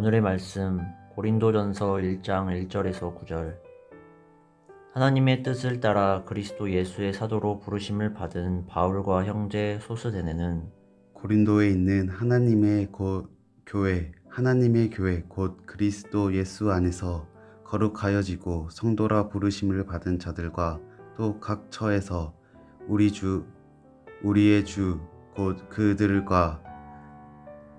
오늘의 말씀 고린도전서 1장 1절에서 9절. 하나님의 뜻을 따라 그리스도 예수의 사도로 부르심을 받은 바울과 형제 소스데네는 고린도에 있는 하나님의 고, 교회, 하나님의 교회 곧 그리스도 예수 안에서 거룩하여지고 성도라 부르심을 받은 자들과 또 각 처에서 우리 주, 우리의 주 곧 그들과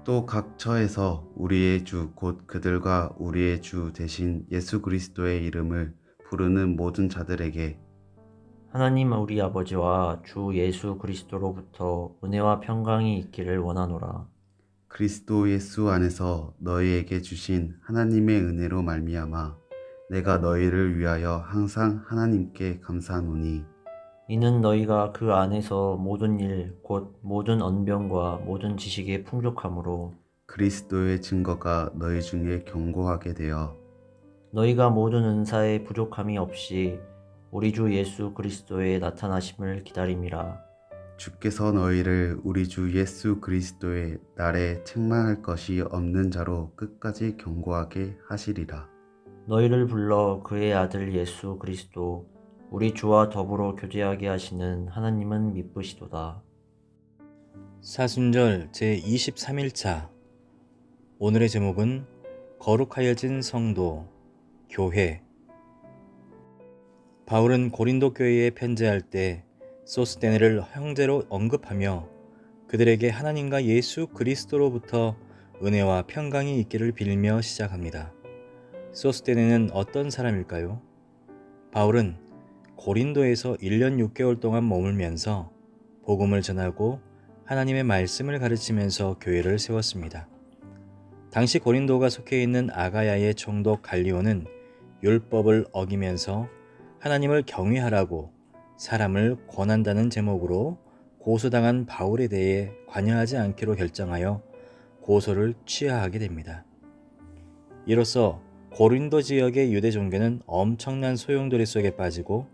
또 각 처에서 우리의 주 곧 그들과 우리의 주 대신 예수 그리스도의 이름을 부르는 모든 자들에게 하나님 우리 아버지와 주 예수 그리스도로부터 은혜와 평강이 있기를 원하노라. 그리스도 예수 안에서 너희에게 주신 하나님의 은혜로 말미암아 내가 너희를 위하여 항상 하나님께 감사하노니 이는 너희가 그 안에서 모든 일, 곧 모든 언변과 모든 지식에 풍족함으로 그리스도의 증거가 너희 중에 견고하게 되어 너희가 모든 은사에 부족함이 없이 우리 주 예수 그리스도의 나타나심을 기다림이라. 주께서 너희를 우리 주 예수 그리스도의 날에 책망할 것이 없는 자로 끝까지 견고하게 하시리라. 너희를 불러 그의 아들 예수 그리스도 우리 주와 더불어 교제하게 하시는 하나님은 미쁘시도다. 사순절 제23일차 오늘의 제목은 거룩하여진 성도 교회 바울은 고린도 교회에 편지할 때 소스테네를 형제로 언급하며 그들에게 하나님과 예수 그리스도로부터 은혜와 평강이 있기를 빌며 시작합니다. 소스테네는 어떤 사람일까요? 바울은 고린도에서 1년 6개월 동안 머물면서 복음을 전하고 하나님의 말씀을 가르치면서 교회를 세웠습니다. 당시 고린도가 속해 있는 아가야의 총독 갈리오는 율법을 어기면서 하나님을 경외하라고 사람을 권한다는 제목으로 고소당한 바울에 대해 관여하지 않기로 결정하여 고소를 취하하게 됩니다. 이로써 고린도 지역의 유대 종교는 엄청난 소용돌이 속에 빠지고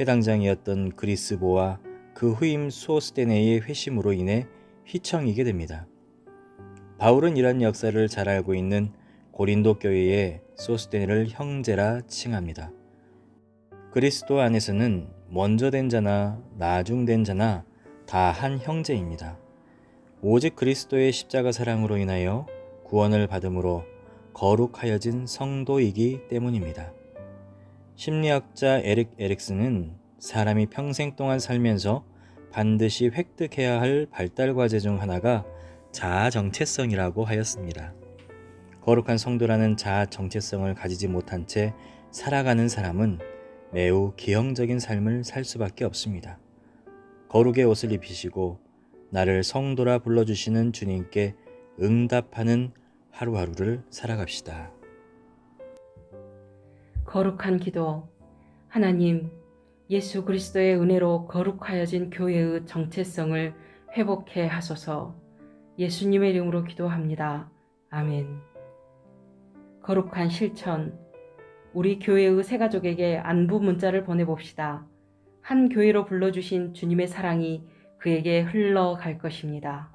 회당장이었던 그리스보와 그 후임 소스테네의 회심으로 인해 휘청이게 됩니다. 바울은 이런 역사를 잘 알고 있는 고린도 교회의 소스테네를 형제라 칭합니다. 그리스도 안에서는 먼저 된 자나 나중 된 자나 다 한 형제입니다. 오직 그리스도의 십자가 사랑으로 인하여 구원을 받음으로 거룩하여진 성도이기 때문입니다. 심리학자 에릭 에릭슨은 사람이 평생 동안 살면서 반드시 획득해야 할 발달 과제 중 하나가 자아 정체성이라고 하였습니다. 거룩한 성도라는 자아 정체성을 가지지 못한 채 살아가는 사람은 매우 기형적인 삶을 살 수밖에 없습니다. 거룩의 옷을 입히시고 나를 성도라 불러주시는 주님께 응답하는 하루하루를 살아갑시다. 거룩한 기도. 하나님, 예수 그리스도의 은혜로 거룩하여진 교회의 정체성을 회복해 하소서. 예수님의 이름으로 기도합니다. 아멘. 거룩한 실천. 우리 교회의 새 가족에게 안부 문자를 보내봅시다. 한 교회로 불러주신 주님의 사랑이 그에게 흘러갈 것입니다.